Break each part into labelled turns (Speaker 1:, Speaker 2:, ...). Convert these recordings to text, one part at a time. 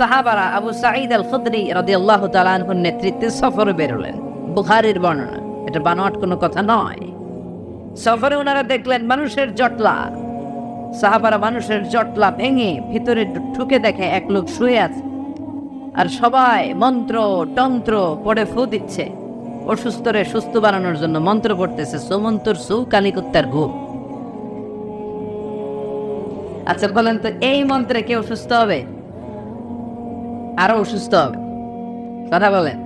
Speaker 1: সাহাবারা আবু সাঈদ আল রাদিয়াল্লাহু তাআলা আনহুর নেতৃত্বে সফরে বেরোলেন। বুখারীর বর্ণনা, এটা বানোয়াট কোনো কথা নয়। সফরে ওনারা দেখলেন মানুষের জটলা। সাহাবারা মানুষের জটলা ভেঙে ভিতরে ঢুকে দেখে এক লোক শুয়ে আছে। আর সবাই মন্ত্র, তন্ত্র পড়ে ফু দিচ্ছে। অসুস্থরে সুস্থ বানানোর জন্য মন্ত্র পড়তেছে, সুমন্তর সু কালিকুত্তার ঘুম আচ্ছা বলেন তো এই মন্ত্রে কেউ সুস্থ হবে? আরও অসুস্থ হবে। কথা বলেন।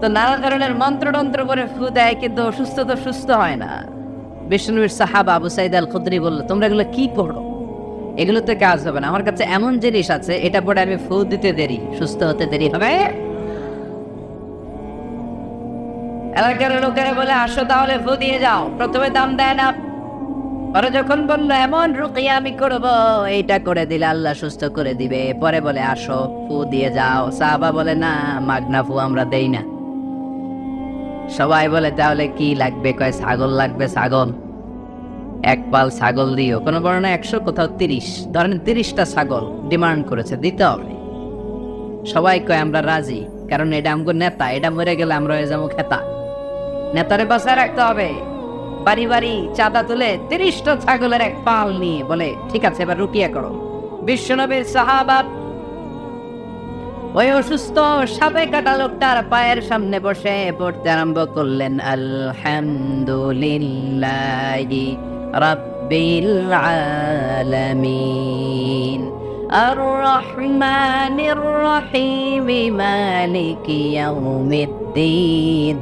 Speaker 1: তো নানা ধরনের মন্ত্রতন্ত্র করে ফু দেয়, কিন্তু অসুস্থ তো সুস্থ হয় না। বিষ্ণুবীর সাহাবা আবু সাইদ আল খুদরি বলল, তোমরা এগুলো কি পড়ো? এগুলোতে কাজ হবে না। আমার কাছে এমন জিনিস আছে, এটা পড়ে আমি ফু দিতে দেরি, সুস্থ হতে দেরি হবে? এলাকার লোকেরা বলে, আসো তাহলে ফু দিয়ে যাও। প্রথমে দাম দেয় না পরে যখন বলল, এমন রুকিয়া আমি করব, এইটা করে দিলে আল্লাহ সুস্থ করে দিবে। পরে বলে, আসো, ফু দিয়ে যাও। সাহাবা বলে, না, মাগনা ফু আমরা দেই না। সবাই বলে, তাহলে কি লাগবে? কয়, ছাগল লাগবে, ছাগল। এক পাল ছাগল দিও। কোনো বর্ণনা একশো, কোথাও তিরিশ। ধরেন, তিরিশটা ছাগল ডিমান্ড করেছে, দিতে হবে। সবাই কয়, আমরা রাজি। কারণ এটা আমগো নেতা, এটা মরে গেলে আমরা হয়ে যাব খেতা। নেতারে বাসায় রাখতে হবে। বাড়ি বাড়ি চাঁদা তুলে তিরিশটা ছাগলের এক পাল নিয়ে বলে ঠিক আছে এবার রুকিয়া করো বিশ্বনবীর সাহাবাত ওই অসুস্থ সাপে কাটা লোকটার পায়ের সামনে বসে পড়তে আরম্ভ করলেন আলহামদুলিল্লাহি রাব্বিল আলামিন الرحمن الرحيم مالك يوم الدين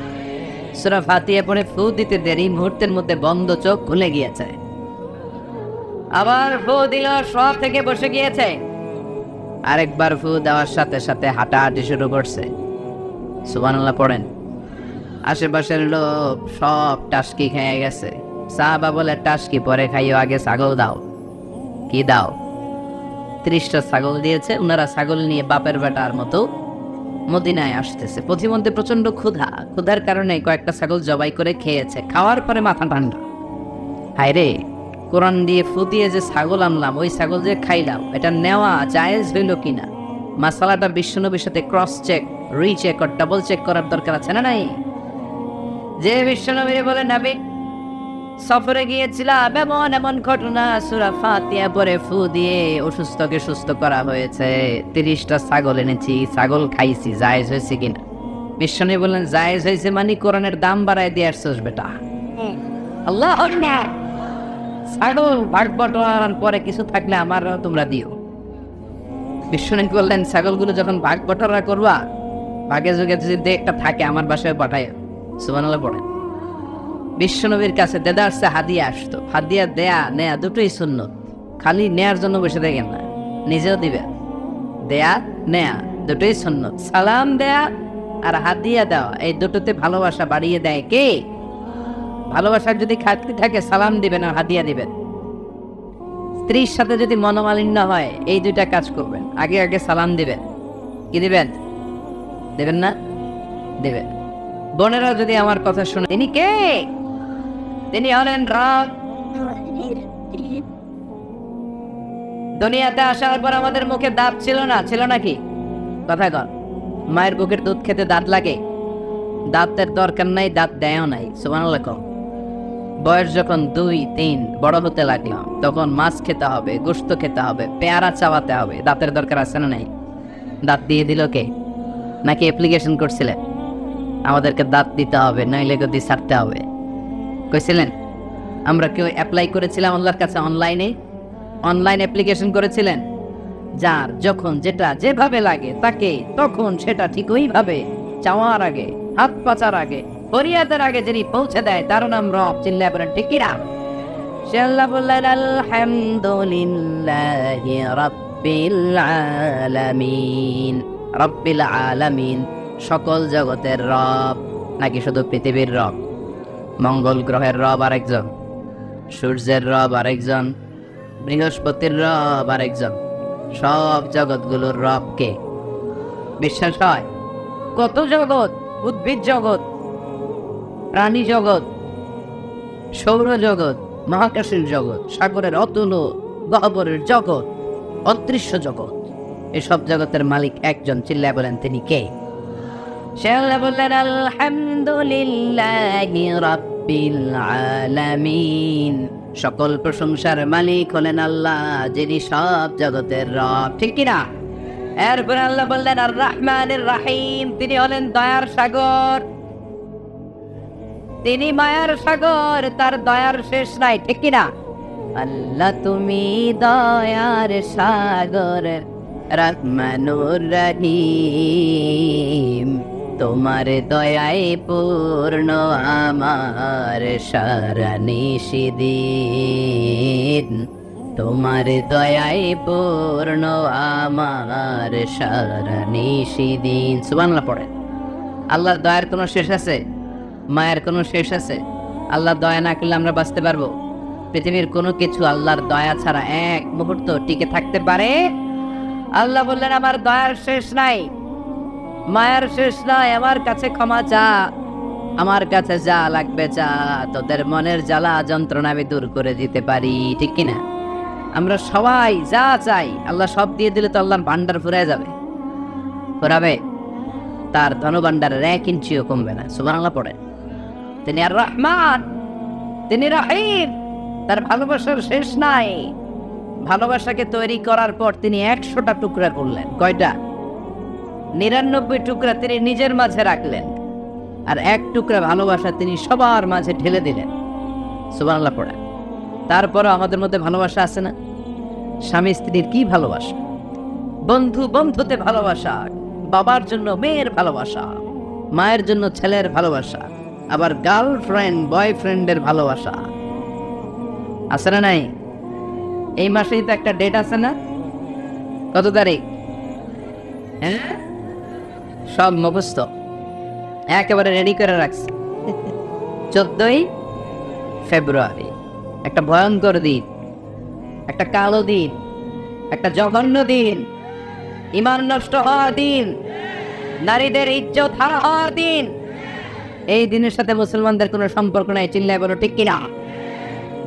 Speaker 1: সুরা ফাতিহা পড়ে ফু দিতে দেরি, মুহূর্তের মধ্যে বন্ধ চোখ খুলে গিয়েছে। আবার ফু দিল, সব থেকে বসে গিয়েছে। আরেকবার ফু দেওয়ার সাথে সাথে হাঁটাহাঁটি শুরু করছে। সুবহানাল্লাহ, পড়েন। আশেপাশের লোক সব টাস্কি খেয়ে গেছে। সাহাবা বলে, টাস্কি পরে খাইও, আগে ছাগল দাও। কি দাও? ত্রিশটা ছাগল দিয়েছে ওনারা ছাগল নিয়ে বাপের বেটার মতো মদিনায় আসতেছে। পথিমধ্যে প্রচণ্ড ক্ষুধা। ক্ষুধার কারণে কয়েকটা ছাগল জবাই করে খেয়েছে। খাওয়ার পরে মাথা ঠান্ডা। হায় রে কোরআন দিয়ে ফু দিয়ে যে ছাগল আনলাম, ওই ছাগল যে খাইলাম, এটা নেওয়া জায়েজ হইল কিনা? মাসালাটা বিশ্বনবীর সাথে ক্রস চেক রিচেক আর ডাবল চেক করার দরকার আছে না নাই? যে বিশ্বনবীর বলে, নাবিক সফরে গিয়েছিলাম এমন এমন ঘটনা। সুরা ফাতিয়া পরে ফু দিয়ে অসুস্থকে সুস্থ করা হয়েছে। তিরিশটা ছাগল এনেছি ছাগল খাইছি জায়েজ হয়েছে কিনা? বিশ্বনবী বললেন জায়েজ হয়েছে মানে কোরআনের দাম বাড়ায় দিয়ে আসছোস বেটা। আল্লাহ ছাগল ভাগ বটোয়ার পরে কিছু থাকলে আমারও তোমরা দিও। বিশ্বনবী বললেন ছাগলগুলো যখন ভাগ বটোয়ারা করবা ভাগে যুগে যদি একটা থাকে আমার বাসায় পাঠায় সুবহানাল্লাহ পড়ে বিশ্বনবীর কাছে দেদারসে হাদিয়া আসতো। হাদিয়া দেয়া, নেয়া দুটোই শূন্য খালি নেয়ার জন্য বসে দেখেন না। নিজেও দিবে। দেয়া, নেয়া দুটোই শূন্য সালাম দেয়া আর হাদিয়া দেওয়া, এই দুটোতে ভালোবাসা বাড়িয়ে দেয় কে? ভালোবাসার যদি খাটতি থাকে, সালাম দিবেন আর হাদিয়া দিবেন। স্ত্রীর সাথে যদি মনোমালিন্য হয়, এই দুইটা কাজ করবেন। আগে আগে সালাম দিবেন। কি দিবেন? দেবেন না? দেবেন। বোনেরা যদি আমার কথা শুনে তিনি কে? তিনি হলেন রাগ দুনিয়াতে আসার পর আমাদের মুখে দাঁত ছিল না, ছিল নাকি কথা কর মায়ের বুকের দুধ খেতে দাঁত লাগে? দাঁতের দরকার নাই, দাঁত দেয়ও নাই সুমান বয়স যখন দুই, তিন, বড় হতে লাগলাম তখন মাছ খেতে হবে গোস্ত খেতে হবে, পেয়ারা চাওয়াতে হবে, দাঁতের দরকার আছে না নাই? দাঁত দিয়ে দিল কে? নাকি অ্যাপ্লিকেশন করছিলেন আমাদেরকে দাঁত দিতে হবে, নইলে গদি ছাড়তে হবে। কইছিলেন, আমরা কেউ অ্যাপ্লাই করেছিলাম আল্লাহর কাছে অনলাইনে অনলাইন অ্যাপ্লিকেশন করেছিলেন। যার যখন যেটা যেভাবে লাগে তাকে তখন সেটা ঠিক ওইভাবে চাওয়ার আগে, হাত পাচার আগে, ফরিয়াদের আগে যিনি পৌঁছে দেয়, তার নাম রব চিল্লায় বলেন ঠিকিরা সে আল্লাহ বললেন, আলহামদুলিল্লাহি রাব্বিল আলামিন, রব্বিল আলামিন, সকল জগতের রব, নাকি শুধু পৃথিবীর রব? মঙ্গল গ্রহের রব আরেকজন, সূর্যের রব আরেকজন, বৃহস্পতির রব আরেকজন, সব জগৎগুলোর রব কে? বিশ্বাস হয়? কত জগৎ? উদ্ভিদ জগৎ, প্রাণী জগৎ, সৌর জগৎ, মহাকাশের জগৎ, সাগরের অতুল, গহবরের জগৎ, অদৃশ্য জগৎ। এসব জগতের মালিক একজন চিল্লায় বলেন তিনি কে? সে বললেন, আলহামদুলিল্লাহি রাব্বিল আলামিন। সকল প্রশংসার মালিক হলেন আল্লাহ, যিনি সব জগতের রব। ঠিক কিনা? এরপর আল্লাহ বললেন আর রহমানের রাহিম। তিনি হলেন দয়ার সাগর। তিনি মায়ার সাগর, তার দয়ার শেষ নাই। ঠিক কিনা? আল্লাহ, তুমি দয়ার সাগর রহমানুর রহিম। তোমার দয়ায় পূর্ণ আমার সারা নিষিদিন তোমার দয়ায় পূর্ণ আমার সারা নিষিদিন সুবাংলা পড়ে। আল্লাহর দয়ার কোনো শেষ আছে? মায়ের কোনো শেষ আছে? আল্লাহর দয়া না করলে আমরা বাঁচতে পারব? পৃথিবীর কোনো কিছু আল্লাহর দয়া ছাড়া এক মুহূর্ত টিকে থাকতে পারে? আল্লাহ বললেন, আমার দয়ার শেষ নাই। মায়ের শেষ নাই, আমার কাছে ক্ষমা চা। আমার কাছে যা লাগবে চা, তোদের মনের জ্বালা যন্ত্রণা আমি দূর করে দিতে পারি, ঠিক কিনা? আমরা সবাই যা চাই, আল্লাহ সব দিয়ে দিলে তো আল্লাহর ভান্ডার ফুরায় যাবে। ফুরাবে? তার ধনভাণ্ডারের এক ইঞ্চিও কমবে না, সুবহানাল্লাহ পড়েন তিনি আর রহমান, তিনি রাহিম, তার ভালোবাসার শেষ নাই। ভালোবাসাকে তৈরি করার পর তিনি একশোটা টুকরা করলেন। কয়টা? নিরানব্বই টুকরা তিনি নিজের মাঝে রাখলেন। আর এক টুকরা ভালোবাসা তিনি সবার মাঝে ঢেলে দিলেন। সুবহানাল্লাহ পড়েন। তারপরও আমাদের মধ্যে ভালোবাসা আছে না? স্বামী স্ত্রীর কি ভালোবাসা? বন্ধু বন্ধুতে ভালোবাসা, বাবার জন্য মেয়ের ভালোবাসা, মায়ের জন্য ছেলের ভালোবাসা, আবার গার্লফ্রেন্ড, বয়ফ্রেন্ডের ভালোবাসা। আছে না নাই? এই মাসেই তো একটা ডেট আছে না? কত তারিখ? হ্যাঁ? সব মুখস্থ। একেবারে রেডি করে রাখছি। চোদ্দই ফেব্রুয়ারি, একটা ভয়ঙ্কর দিন, একটা কালো দিন, একটা জঘন্য দিন, ইমান নষ্ট হওয়ার দিন, নারীদের ইজ্জত হারা হওয়ার দিন। এই দিনের সাথে মুসলমানদের কোনো সম্পর্ক নাই, চিল্লায় বলো, ঠিক কিনা?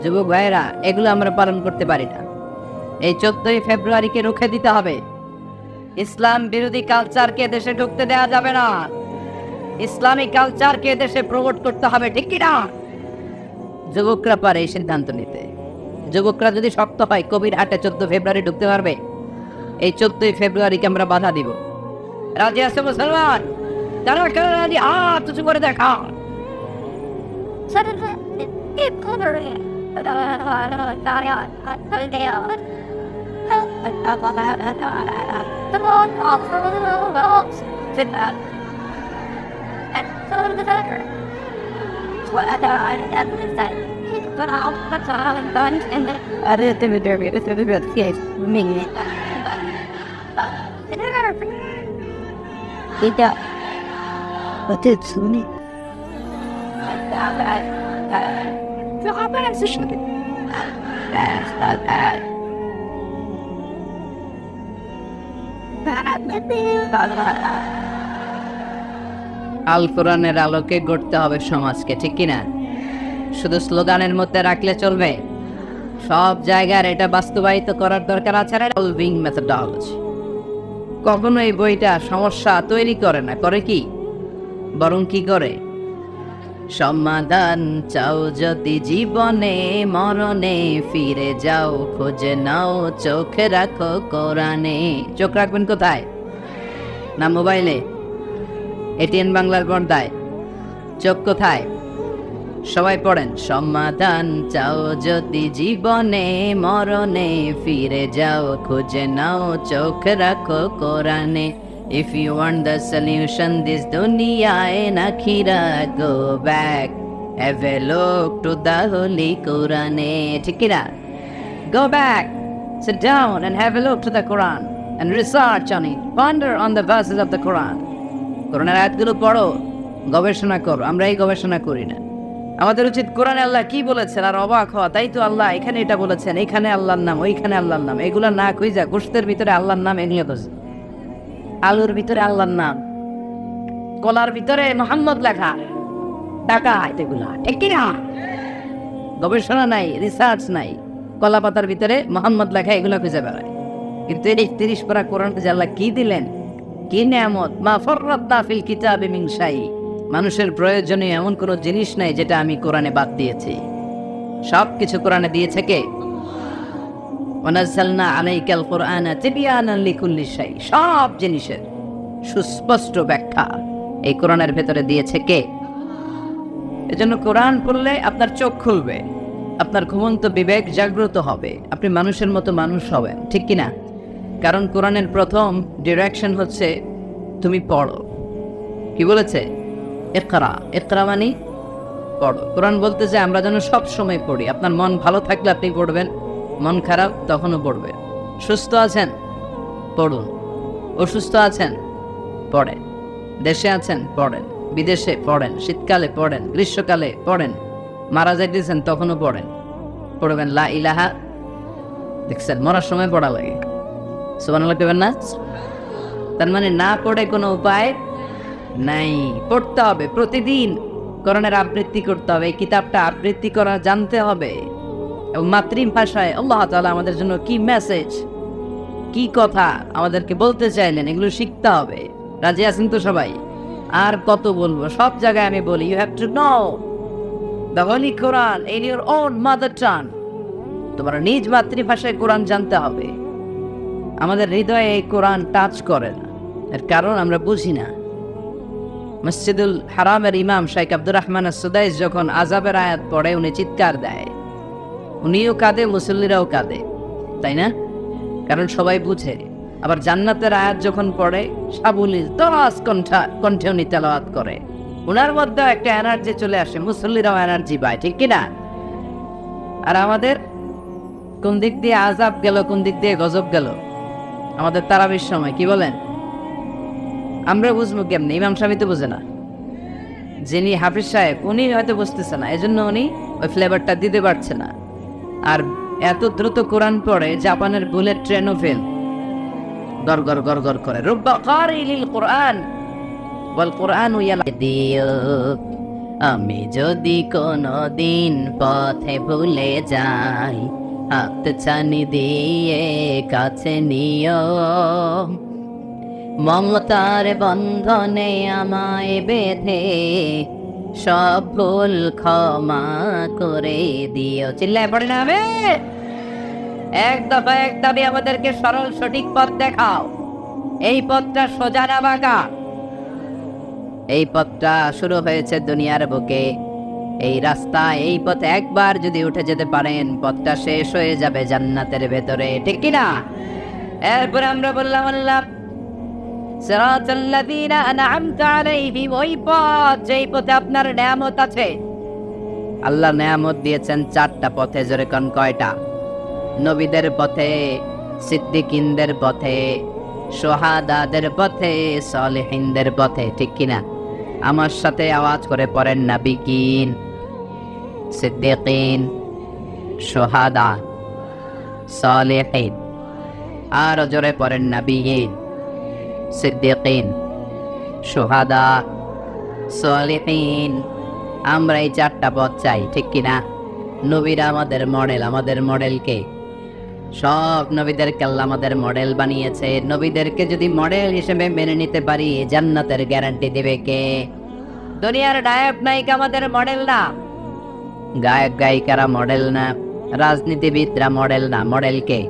Speaker 1: যুবক ভাইয়েরা, এগুলো আমরা পালন করতে পারি না। এই চোদ্দই ফেব্রুয়ারিকে রুখে দিতে হবে। ইসলাম বিরোধী কালচারকে দেশে ঢুকতে দেওয়া যাবে না ইসলামিক কালচারকে দেশে প্রমোট করতে হবে ঠিক কিনা যুবকরা পারে এই সিদ্ধান্ত নিতে যুবকরা যদি শক্ত হয় কবির হাটে চোদ্দ ফেব্রুয়ারি ঢুকতে পারবে এই চোদ্দই ফেব্রুয়ারিকে আমরা বাধা দিব রাজি আছে মুসলমান যারা কারা রাজি হাত উঁচু করে দেখা
Speaker 2: did that. And so did the vinegar. But I'll put on bunch and then I didn't think the derby, it was the real case, me. Did that. But it's soon. That's not bad.
Speaker 1: That's not bad. আল কোরআনের আলোকে গড়তে হবে সমাজকে, ঠিক কিনা? শুধু স্লোগানের মধ্যে রাখলে চলবে? সব জায়গার এটা বাস্তবায়িত করার দরকার আছে সলভিং মেথডোলজি কখনো এই বইটা সমস্যা তৈরি করে না, করে কি? বরং কি করে? সমাধান চাও যদি জীবনে, মরণে ফিরে যাও, খোঁজে নাও, চোখ রাখো কোরআনে। চোখ রাখবেন কোথায়? না মোবাইলে? এটিএন বাংলার পর্দায়। চোখ কোথায়? সবাই পড়েন। সমাধান চাও যদি জীবনে, মরণে ফিরে যাও, খুঁজে নাও, চোখ রাখো কোরআনে। If you want the solution this দুনিয়ায় না খিরা go back have a look to the holy কোরআনে ঠিক কিনা? Go back sit down and have a look to the Quran and research on it. Ponder on the verses of the Quran. কোরআনের আয়াতগুলো পড়ো, গবেষণা করো। আমরা এই গবেষণা করি না। আমাদের উচিত কোরআনে আল্লাহ কি বলেছেন আর অবাক হওয়া? তাই তো আল্লাহ এখানে এটা বলেছেন, এখানে আল্লাহর নাম, ওইখানে আল্লাহর নাম। এগুলো না কই যা গোষ্ঠের ভিতরে আল্লাহর নাম এগুলো তো আলুর ভিতরে আল্লাহর নাম। কলার ভিতরে মোহাম্মদ লেখা। টাকা এগুলা। ঠিক না গবেষণা নাই রিসার্চ নাই। কলা পাতার ভিতরে মোহাম্মদ লেখা, এগুলো খুঁজে বেড়ায়। কিন্তু এই তিরিশ পারা কোরআন যে কি দিলেন? কি নিয়ামত? মা ফররাদ্দা ফিল কিতাবে শাই। মানুষের প্রয়োজনীয় এমন কোনো জিনিস নাই যেটা আমি কোরআনে বাদ দিয়েছি। সব কিছু কোরআনে দিয়েছে কে? ওয়ানাজ্জালনা আলাইকাল কোরআনা তিবিয়ানান লিকুল্লি শাই। সব জিনিসের সুস্পষ্ট ব্যাখ্যা এই কোরআনের ভেতরে দিয়েছে কে? এজন্য কোরআন পড়লে আপনার চোখ খুলবে, আপনার ঘুমন্ত বিবেক জাগ্রত হবে, আপনি মানুষের মতো মানুষ হবেন, ঠিক কি না কারণ কোরআনের প্রথম ডিরেকশন হচ্ছে, তুমি পড়ো। কি বলেছে? একরা একরা মানে পড়ো। কোরআন বলতে যে আমরা যেন সব সময় পড়ি। আপনার মন ভালো থাকলে আপনি পড়বেন, মন খারাপ তখনও পড়বেন সুস্থ আছেন? পড়ুন। অসুস্থ আছেন? পড়েন। দেশে আছেন? পড়েন। বিদেশে পড়েন। শীতকালে পড়েন। গ্রীষ্মকালে পড়েন। মারা যাইতেছেন তখনও পড়েন। পড়বেন। লা ইলাহা দেখছেন, মরার সময় পড়া লাগে। সুবান দেবেন না? তার মানে না পড়ে কোনো উপায় নাই। পড়তে হবে, প্রতিদিন করণের আবৃত্তি করতে হবে কিতাবটা আবৃত্তি করা জানতে হবে। এবং মাতৃভাষায় আল্লাহ তাআলা আমাদের জন্য কি মেসেজ কি কথা আমাদেরকে বলতে চাইলেন, এগুলো শিখতে হবে। রাজি আছেন তো সবাই? আর কত বলব? সব জায়গায় আমি বলি you have to know the holy Quran in your own mother tongue তোমার নিজ মাতৃভাষায় কোরআন জানতে হবে। আমাদের হৃদয়ে এই কোরআন টাচ করে না। এর কারণ আমরা বুঝি না। মসজিদুল হারামের ইমাম শাইখ আব্দুর রহমান সুদাইস যখন আজাবের আয়াত পড়ে, উনি চিৎকার দেয়। উনিও কাঁদে, মুসল্লিরাও কাঁদে, তাই না? কারণ সবাই বুঝে। আবার জান্নাতের আয়াত যখন পড়ে, সাবুলিল তরাস কণ্ঠা, কণ্ঠে উনি তেলাওয়াত করে। ওনার মধ্যে একটা এনার্জি চলে আসে, মুসল্লিরাও এনার্জি পায়, ঠিক কিনা? আর আমাদের কোন দিক দিয়ে আজাব গেল, কোন দিক দিয়ে গজব গেল? আমাদের তারাবির সময়, কি বলেন? আমরা বুঝব কেমনি? ইমাম স্বামী তো বুঝে না। যিনি হাফিজ সাহেব, উনি হয়তো বুঝতেছে না। এজন্য উনি ওই ফ্লেভারটা দিতে পারছে না। আর এত দ্রুত কোরআন পড়ে, জাপানের বুলেট ট্রেনও ফেল গর গর গর গর করে, রুব্বা কারিলিল কোরআন বল কোরআন আমি যদি কোনো দিন পথে ভুলে যাই হাত ছানি দিয়ে কাছে নিও। মমতার বন্ধনে আমায় বেঁধে সব ভুল ক্ষমা করে দিও। চিল্লায় পড়ে না এক দফা এক দাবি আমাদেরকে সরল সঠিক পথ দেখাও। এই পথটা সোজা না বাঁকা? এই পথটা শুরু হয়েছে দুনিয়ার বুকে। এই রাস্তা এই পথে একবার যদি উঠে যেতে পারেন, পথটা শেষ হয়ে যাবে জান্নাতের ভেতরে, ঠিক কি না এরপরে আমরা বললাম, আল্লাহ, সিরাতাল্লাযীনা আন'আমতা আলাইহিম, ওই পথ যেই পথে আপনার নিয়ামত আছে। আল্লাহ নিয়ামত দিয়েছেন চারটা পথে, জোরে কোন কয়টা? নবীদের পথে, সিদ্দিকিনদের পথে, সোহাদাদের পথে, সলেহিনদের পথে, ঠিক কিনা? আমার সাথে আওয়াজ করে পড়েন নাবিকিন সিদ্দিকিন, সোহাদা, সলেহিন, আর জোরে পড়েন নাবিয়িন, সিদ্দিকিন, সোহাদা, সলেহিন। আমরা এই চারটা পথ চাই, ঠিক কিনা? নবীরা আমাদের মডেল, আমাদের মডেলকে সব নবীদেরকে আল্লাহ আমাদের মডেল বানিয়েছে। নবীদেরকে যদি মডেল হিসেবে মেনে নিতে পারি, জান্নাতের গ্যারান্টি দেবে কে? দুনিয়ার নায়ক নায়িকা আমাদের মডেল না। গায়ক, গায়িকারা মডেল না, রাজনীতিবিদরা মডেল না মডেল কে?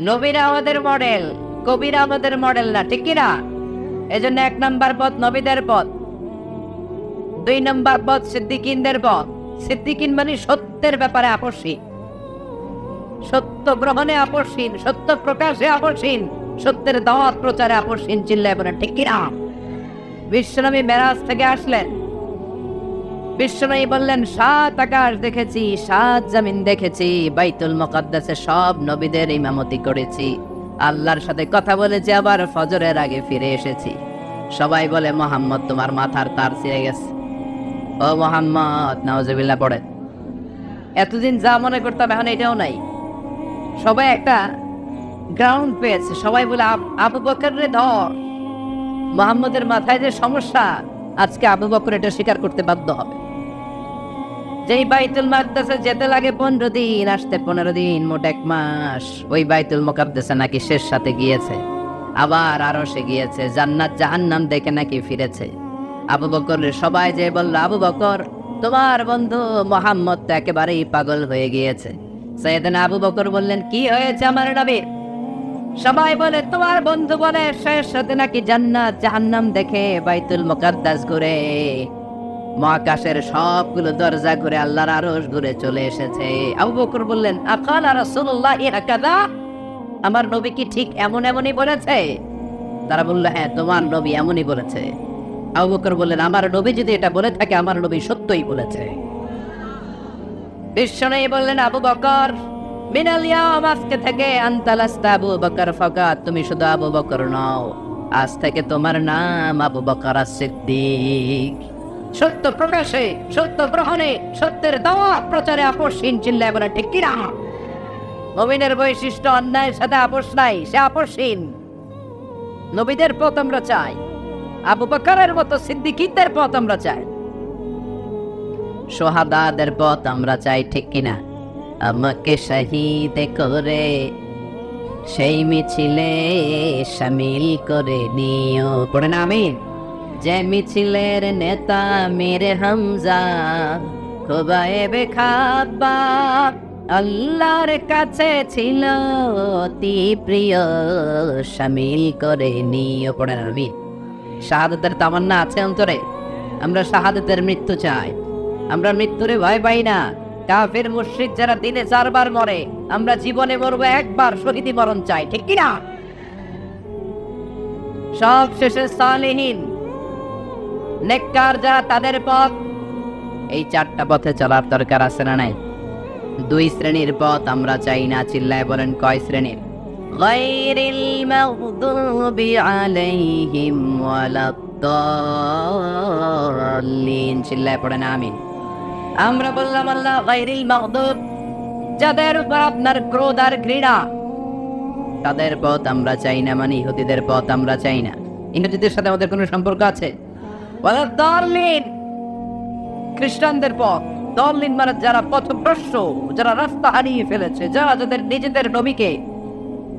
Speaker 1: নবীরা আমাদের মডেল কবিরা আমাদের মডেল না, ঠিক কিনা? এজন্য এক নম্বর পথ নবীদের পথ, দুই নম্বর পথ সিদ্দিকিনদের পথ। সিদ্দিকিন মানে সত্যের ব্যাপারে আপসীন। সত্য গ্রহণে আপসীন, সত্য প্রকাশে আপসীন, সত্যের দাওয়াত প্রচারে আপসীন চিল্লায় বলেন ঠিক কিনা? বিশ্বনবী মেরাজ থেকে আসলেন। বিশ্বনবী বললেন, সাত আকাশ দেখেছি, সাত জামিন দেখেছি, বাইতুল মুকাদ্দাসে সব নবীদের ইমামতি করেছি। আল্লাহর সাথে কথা বলেছি, আবার ফজরের আগে ফিরে এসেছি। সবাই বলে, মোহাম্মদ, তোমার মাথার তার ছিঁড়ে গেছে। ও মোহাম্মদ নওয়াজবিল্লাহ পড়ে এতদিন যা মনে করতাম, এখন এটাও নাই। সবাই একটা গ্রাউন্ড পেয়েছে। সবাই বলে আবু বকর রে, ধর। মোহাম্মদের মাথায় যে সমস্যা, আজকে আবু বকর এটা স্বীকার করতে বাধ্য হবে। যেই বাইতুল মাকদাসে যেতে লাগে পনেরো দিন, আসতে পনেরো দিন, মোট এক মাস। ওই বাইতুল মোকাদ্দাসে নাকি শেষ সাথে গিয়েছে। আবার আরও সে গিয়েছে, জান্নাত জাহান্নাম দেখে নাকি ফিরেছে। আবু বকর সবাই যে বলল, আবু বকর, তোমার বন্ধু মোহাম্মদ তো একেবারেই পাগল হয়ে গিয়েছে। সৈয়দনা আবু বকর বললেন, কি হয়েছে আমার নবীর সবাই বলে, তোমার বন্ধু বলে, শেষ সাথে নাকি জান্নাত জাহান্নাম দেখে বাইতুল মোকাদ্দাস ঘুরে। মহাকাশের সবগুলো দরজা ঘুরে আল্লাহর আরশ ঘুরে চলে এসেছে। আবু বকর বললেন, আকাল আর রাসূলুল্লাহ হাকাদা আমার নবী কি ঠিক এমন এমনই বলেছে? তারা বলল হ্যাঁ তোমার নবী এমনই বলেছে। আবু বকর বললেন, আমার নবী যদি এটা বলে থাকে, আমার নবী সত্যই বলেছে। বিশ্বনয়ী বললেন আবু বকর, মিনাল ইয়াম আজকে থেকে আন্তালাস্তা আবু বকর ফাকাত তুমি শুধু আবু বকর নও, আজ থেকে তোমার নাম আবু বকর সিদ্দিক সত্য প্রকাশে, সত্য গ্রহণে, সত্যের দাওয়া প্রচারে আপোষহীন চিল্লায় বলে ঠিক কিনা? নবীনের বৈশিষ্ট্য অন্যায়ের সাথে আপোষ নাই, সে আপোষহীন। নবীদের পথ আমরা চাই। আবু বকরের মতো সিদ্দিকিদের পথ আমরা চাই। সোহাদাদের পথ আমরা চাই ঠিক কিনা? আমাকে শহীদ করে, সেই মিছিলে সামিল করে নিও। পড়ে না, আমিন। যে মিছিলের নেতা মেরে হামজা খোবায়েবে খাবা আল্লাহর কাছে ছিল অতি প্রিয় সামিল করে নিও পড়ে না আমিন। শাহাদতের তামান্না আছে অন্তরে। আমরা শাহাদতের মৃত্যু চাই। আমরা মৃত্যুরে ভয় পাই না। কাফের মুশরিক যারা দিনে চারবার মরে, আমরা জীবনে মরবো একবার শহীদি মরণ চাই, ঠিক কিনা? সব শেষে সালেহীন নেককার যারা তাদের পথ এই চারটা পথে চলার দরকার আছে না নাই দুই শ্রেণীর পথ আমরা চাই না চিল্লায় বলেন কয় শ্রেণীর غير المغضوب عليهم ولا الضالين চিল্লায় পড়েন আমিন আমরা বললাম আল্লাহ গাইরিল মাগদুব যাদের উপর আপনার ক্রোধ আর ঘৃণা তাদের পথ আমরা চাই না মানে ইহুদিদের পথ আমরা চাই না ইহুদিদের সাথে আমাদের কোনো সম্পর্ক আছে ওয়ালা দাল্লিন খ্রিস্টানদের পথ। দলিন মানে যারা পথভ্রষ্ট, যারা রাস্তা হারিয়ে ফেলেছে, যারা যাদের নিজেদের নবীকে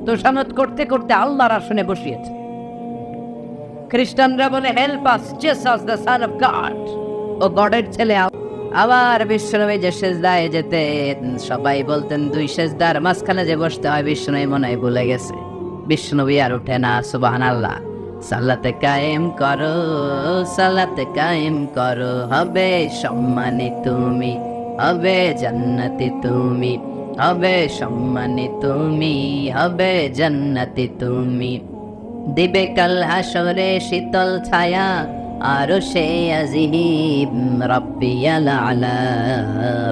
Speaker 1: তোষামত করতে করতে আল্লাহর আসনে বসিয়েছে। খ্রিস্টানরা বলে help us Jesus the son of God ও গডের ছেলে আবার বিশ্বনবী যে সেজদায় যেতেন, সবাই বলতেন, দুই সেজদার মাঝখানে যে বসতে হয়, বিশ্বনবী মনে হয় ভুলে গেছে। বিশ্বনবী আর উঠে না সুবাহান আল্লাহ সালাতে কায়েম করো, সালাতে কায়েম করো, হবে সম্মানী তুমি, হবে জান্নাতি তুমি, হবে সম্মানী তুমি, হবে জান্নাতি তুমি। দিবে কাল হাসরে শীতল ছায়া, আরও সে আজিম রব্বিয়াল আলা,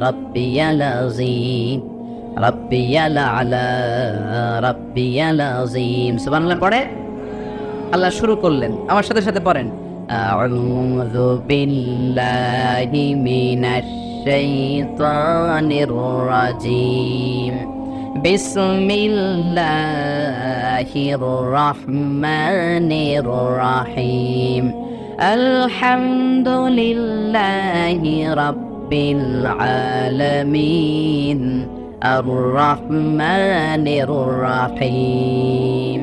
Speaker 1: রব্বিয়াল আজিম রব্বিয়াল আলা, রব্বিয়াল আজিম সুবহানাল্লাহ, পড়ে। আল্লাহ শুরু করলেন। আমার সাথে সাথে পড়েন। আউযু বিল্লাহি মিনাশ শাইতানির রাজিম বিসমিল্লাহির রহমানির রহিম আলহামদুলিল্লাহি রাব্বিল আলামিন। আর রহমানির রহিম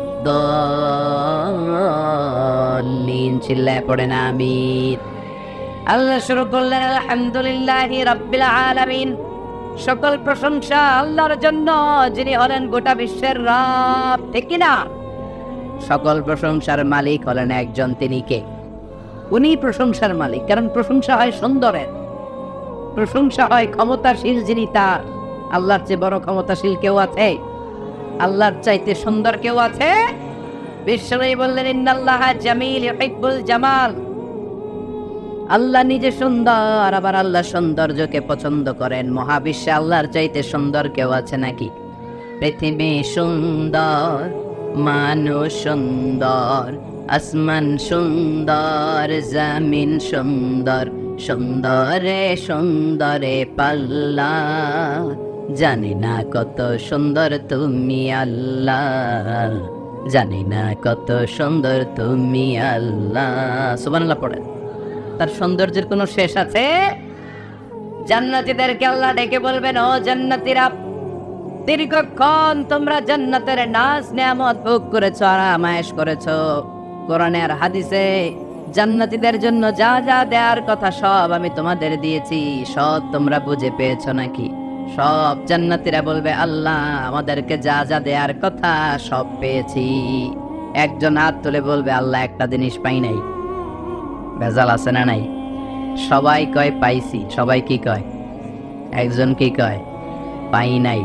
Speaker 1: চিল্লায় পড়েন, আমিন। আল্লাহ শুরু করলেন, আলহামদুলিল্লাহ রাব্বিল আলামিন। সকল প্রশংসা আল্লাহর জন্য, যিনি হলেন গোটা বিশ্বের রব, ঠিক কিনা? সকল প্রশংসার মালিক হলেন একজন তিনি কে? উনি প্রশংসার মালিক, কারণ প্রশংসা হয় সুন্দরের। প্রশংসা হয় ক্ষমতাশীল যিনি তার। আল্লাহর চেয়ে বড় ক্ষমতাশীল কেউ আছে? আল্লাহর চাইতে সুন্দর কেউ আছে? বিশ্বনবী বললেন, ইন্নাল্লাহ জামিল ইউহিব্বুল জামাল। আল্লাহ নিজে সুন্দর, আবার আল্লাহ সৌন্দর্যকে পছন্দ করেন। মহাবিশ্বে আল্লাহর চাইতে সুন্দর কেউ আছে নাকি? পৃথিবী সুন্দর, মানুষ সুন্দর, আসমান সুন্দর, জামিন সুন্দর, সুন্দরে সুন্দরে পাল্লা। জানি না কত সুন্দর তুমি আল্লাহ। জানি না কত সুন্দর তুমি আল্লাহ। সুবহানাল্লাহ পড়েন। তার সৌন্দর্যের কোনো শেষ আছে? জান্নাতীদেরকে আল্লাহ ডেকে বলবেন, ও জান্নাতীরা, দীর্ঘক্ষণ তোমরা জান্নাতের নাচ নিয়ামত ভোগ করেছ, আরাম আয়েশ করেছ। কোরআনে আর হাদিসে জান্নাতীদের জন্য যা যা দেওয়ার কথা সব আমি তোমাদের দিয়েছি, সব তোমরা বুঝে পেয়েছ নাকি? সব জান্নাতীরা বলবে, আল্লাহ, আমাদেরকে যা যা দেওয়ার কথা সব পেয়েছি। একজন হাত তুলে বলবে, আল্লাহ, একটা জিনিস পাই নাই। ভেজাল আছে না নাই? সবাই কয়, পাইছি। সবাই কি কয়? একজন কি কয়, পাই নাই।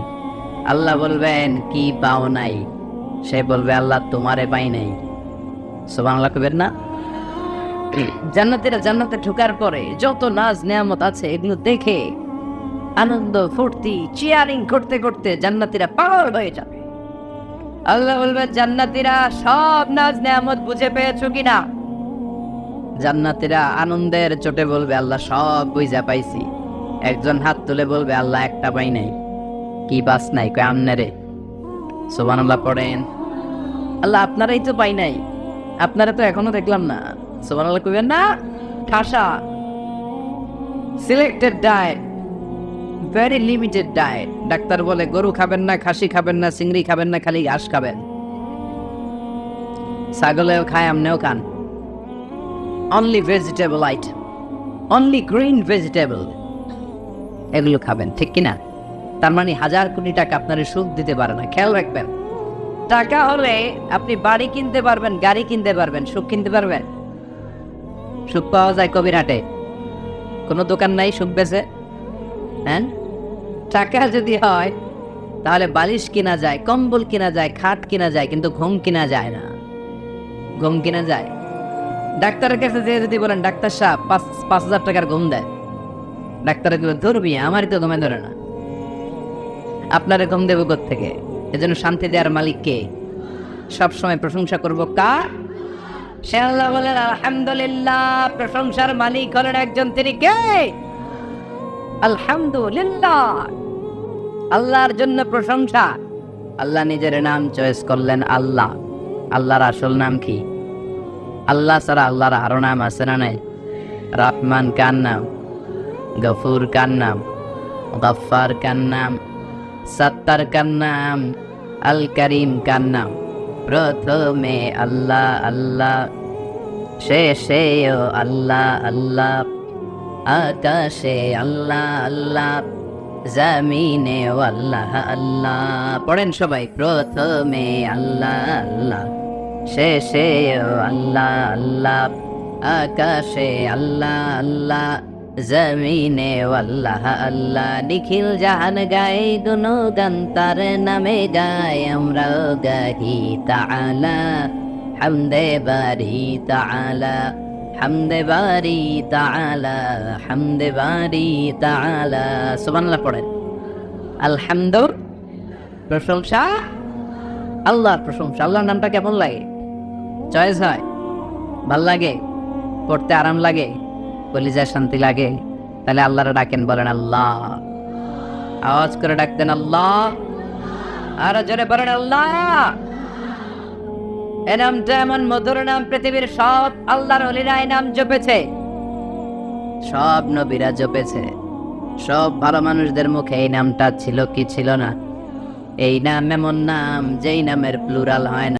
Speaker 1: আল্লাহ বলবেন, কি পাও নাই? সে বলবে, আল্লাহ, তোমারে পাই নাই। সোবান আল্লাহ না? জান্নাতিরা জান্নাতে ঢোকার পরে যত নাজ নেয়ামত আছে এগুলো দেখে আনন্দ, ফুর্তি চিয়ারিং করতে করতে জান্নাতিরা পাগল হয়ে যাবে। আল্লাহ বলবেন, জান্নাতিরা সব নাজ নেয়ামত বুঝে পেয়েছ কিনা? জান্নাতিরা আনন্দের চোটে বলবে, আল্লাহ সব বুঝা পাইছি। একজন হাত তুলে বলবে, আল্লাহ একটা পাই নাই। কি বাস নাই, কয় আমনে রে? সোবান আল্লাহ পড়েন। আল্লাহ আপনারাই তো পাই নাই। আপনারা তো এখনও দেখলাম না। সোবান আল্লাহ কইবেন না, ঠাসা। Selected diet very limited diet doctor বলে, গরু খাবেন না, খাসি খাবেন না, চিংড়ি খাবেন না, খালি ঘাস খাবেন। ছাগলেও খায়, আমনেও খান। Only vegetable item only green vegetable এগুলো খাবেন, ঠিক কিনা? তার মানে হাজার কোটি টাকা আপনার সুখ দিতে পারে না, খেয়াল রাখবেন। টাকা হলে আপনি বাড়ি কিনতে পারবেন, গাড়ি কিনতে পারবেন, সুখ কিনতে পারবেন। সুখ পাওয়া যায় কবিরাটে কোনো দোকান নাই, সুখ বেছে হ্যাঁ? টাকা যদি হয়, তাহলে বালিশ কিনা যায়, কম্বল কিনা যায়, খাট কিনা যায়, কিন্তু ঘুম কিনা যায় না। ঘুম কিনা যায়। ডাক্তারের কাছে যে যদি বলেন, ডাক্তার সাহেব, পাঁচ পাঁচ হাজার টাকার ঘুম দেয় ডাক্তারের ধরবি, আমারই তো ঘুমে ধরে না। আপনারে ঘুম দেবো থেকে এজন্য শান্তি দেওয়ার মালিক কে? সবসময় প্রশংসা করব কার? সে আল্লাহ বলেন আলহামদুলিল্লাহ, প্রশংসার মালিক হলেন একজন, তিনি কে? আলহামদুলিল্লাহ। আল্লাহর জন্য প্রশংসা। আল্লাহ নিজের নাম চয়েস করলেন আল্লাহ। আল্লাহর আসল নাম কি? আল্লাহ ছাড়া আল্লাহর আরও নাম আছে না নাই? রহমান কার নাম? গফুর কার নাম? গফার কার নাম? সত্তার কার নাম? আল করিম কার নাম? প্রথমে আল্লাহ আল্লাহ শেষে আল্লাহ আল্লাহ। আকাশে আল্লাহ আল্লাহ, জমিনে আল্লাহ আল্লাহ। পড়েন সবাই, প্রথমে আল্লাহ আল্লাহ শেষে আল্লাহ আল্লাহ। আকাশে আল্লাহ আল্লাহ, জমিনে আল্লাহ আল্লাহ। নিখিল জাহান গাই গুনো গান, তার নামে গাই আমরা গাহি তাআলা। হামদে বারি তাআলা। হামদে বারি তাআলা হামদে বারি তাআলা। সুবহানাল্লাহ পড়েন। আলহামদু প্রশংসা, আল্লাহর প্রশংসা। আল্লাহর নামটা কেমন লাগে? চয়েস হয়? ভালো লাগে? পড়তে আরাম লাগে? কলিজায় শান্তি লাগে? তাহলে আল্লাহরে ডাকেন, বলেন আল্লাহ। আওয়াজ করে ডাকতেন আল্লাহ। আর জোরে বলেন আল্লাহ। এ নামটা এমন মধুর নাম পৃথিবীর সব আল্লাহর অলিরা নাম জপেছে, সব নবীরা জপেছে। সব ভালো মানুষদের মুখে এই নামটা ছিল কি ছিল না? এই নাম এমন নাম যেই নামের প্লুরাল হয় না।